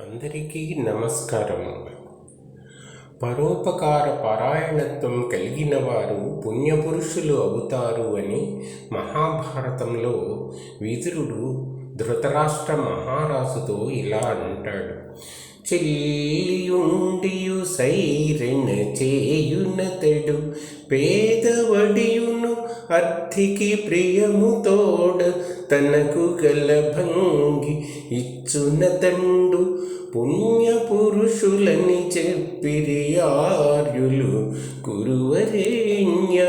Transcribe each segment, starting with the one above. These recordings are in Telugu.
అందరికీ నమస్కారం పరోపకార పారాయణత్వం కలిగిన వారు పుణ్యపురుషులు అవుతారు అని మహాభారతంలో విదురుడు ధృతరాష్ట్ర మహారాజుతో ఇలా అంటాడు. చెల్లియుండియు సైరెన చేయునతడు పేదవడియును అర్థికి ప్రియము తోడ తనకు గల భంగి ఇచ్చున తండు పుణ్య పురుషులని చెప్పిరి ఆర్యులు కురువరేణ్య.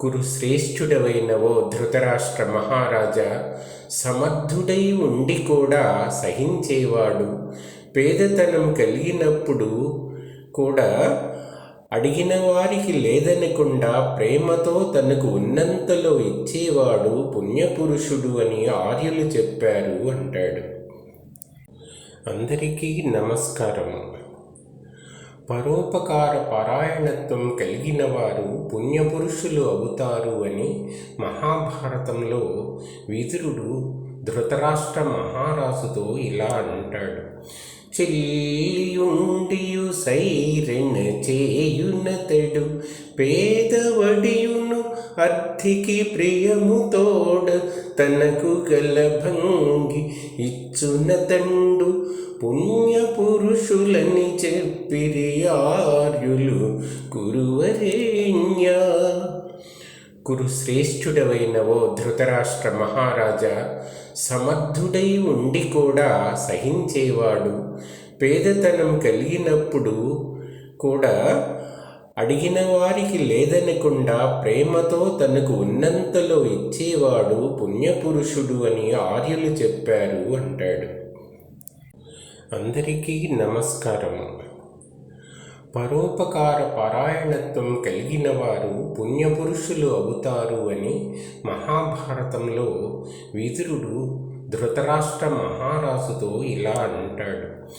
కురు శ్రేష్ఠుడవైన ఓ ధృతరాష్ట్ర మహారాజా సమర్థుడై ఉండి కూడా సహించేవాడు. పేదతనం కలిగినప్పుడు కూడా అడిగిన వారికి లేదనకుండా ప్రేమతో తనకు ఉన్నంతలో ఇచ్చేవాడు పుణ్యపురుషుడు అని ఆర్యులు చెప్పారు అంటాడు. అందరికీ నమస్కారము పరోపకార పారాయణత్వం కలిగిన వారు పుణ్యపురుషులు అవుతారు అని మహాభారతంలో విదురుడు ధృతరాష్ట్ర మహారాజుతో ఇలా అంటాడు. చెల్లియుండియు సైరెన చేయునతడు పేదవడియును అర్థికి ప్రియము తోడ తనకు గల భంగి ఇచ్చున తండు పుణ్య పురుషులని చెప్పిరి ఆర్యులు కురువరేణ్య కురు శ్రేష్ఠుడవైన ఓ ధృతరాష్ట్ర మహారాజా సమర్థుడై ఉండి కూడా సహించేవాడు. పేదతనం కలిగినప్పుడు కూడా అడిగిన వారికి లేదనకుండా ప్రేమతో తనకు ఉన్నంతలో ఇచ్చేవాడు పుణ్యపురుషుడు అని ఆర్యులు చెప్పారు అంటాడు. అందరికీ నమస్కారము. పరోపకార పారాయణత్వం కలిగిన వారు పుణ్యపురుషులు అవుతారు అని మహాభారతంలో విదురుడు ధృతరాష్ట్ర మహారాజుతో ఇలా అంటాడు.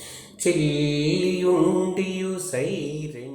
చెల్లియుండియు సైరెన్